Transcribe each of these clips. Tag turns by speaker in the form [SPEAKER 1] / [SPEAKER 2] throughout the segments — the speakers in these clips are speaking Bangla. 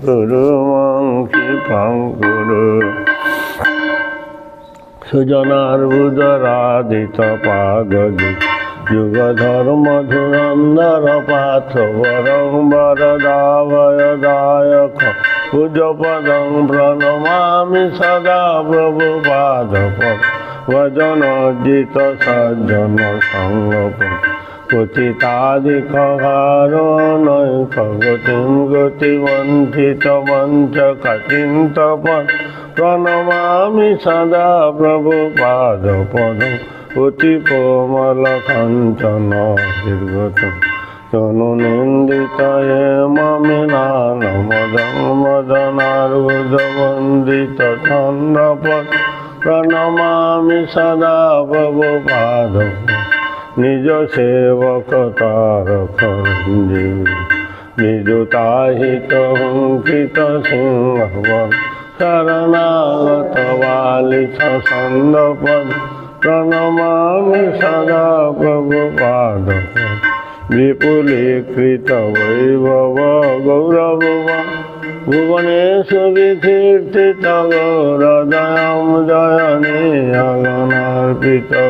[SPEAKER 1] কুরু মাং কৃপাং কুরু সুজনার বুদরাদিত পাদ যুগ ধর্ম ধুরন্ধর পাথ বরং বরদাভয় দায়ক পূজ প্রণমামি সদা প্রভু পাদ ভজন জিত সজ্জন সঙ্গপ পতিতাদিক কারণৈক গতিম গতিবঞ্চিত বঞ্চক চিন্তপদ প্রণমামি সদা প্রভু পাদ পদ অতি কোমল কাঞ্চন দীর্ঘত তনু নিন্দিত মমিনান মদন মদনার্বুদ বন্দিত ছন্দপদ প্রণমামি সদা প্রভু পাদ নিজ সেবক তারক নিযুতাহিত হুঙ্কিত সিংহবন, শরণাগত বালিত ছন্দপদ, প্রণমামি সদা প্রভু পাদ। বিপুলীকৃত বৈভব গৌরব ভুবনেশু বিকীর্তিত গৌরদয়ম জয়নীয় গণার্পিত গৌরপদ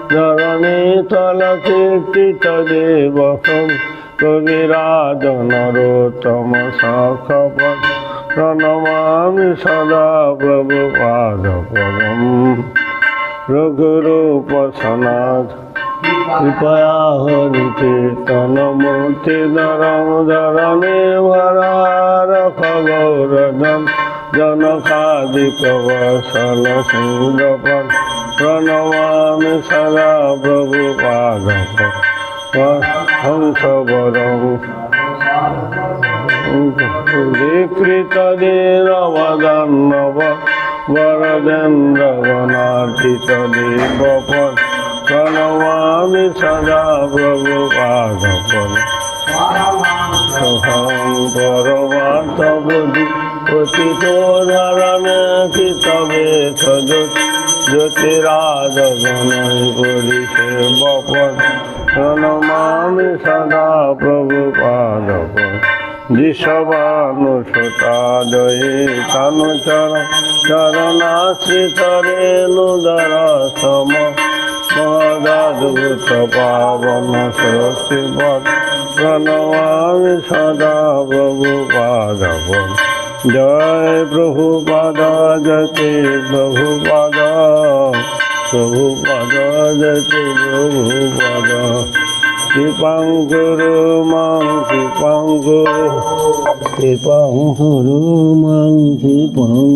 [SPEAKER 1] ধরণী তল কীর্তিত দেব কবিরাজ নরোত্তম সখপদ প্রণমামি সদা প্রভু পাদ পদম রঘুরূপ সনাথ কৃপয়া হরি কীর্তন মূর্তি ধরম ধরণে ভরার খবরদন জনকাদিক বসল সিংহপদ। প্রণমামি সদা প্রভু পাদ হংস বরং বিকৃত দীনবদন্নব বরদেন্দ্র গণার্চিত দেবপদ প্রণমামি সদা প্রভু পাদপদ গণই করিছে বপদ প্রণমামি সদা প্রভু পাদপদ দিশবানুসুতাদয়ে তনুচর চরণাশ্রিত রেণুদর সম মদাদ্ভুত পাবন স্বস্তিপদ প্রণমামি সদা প্রভু পাদপদ জয় প্রভু পাদ জতে जा शिपा मां कृपां कुरु कृपां र मां कृपां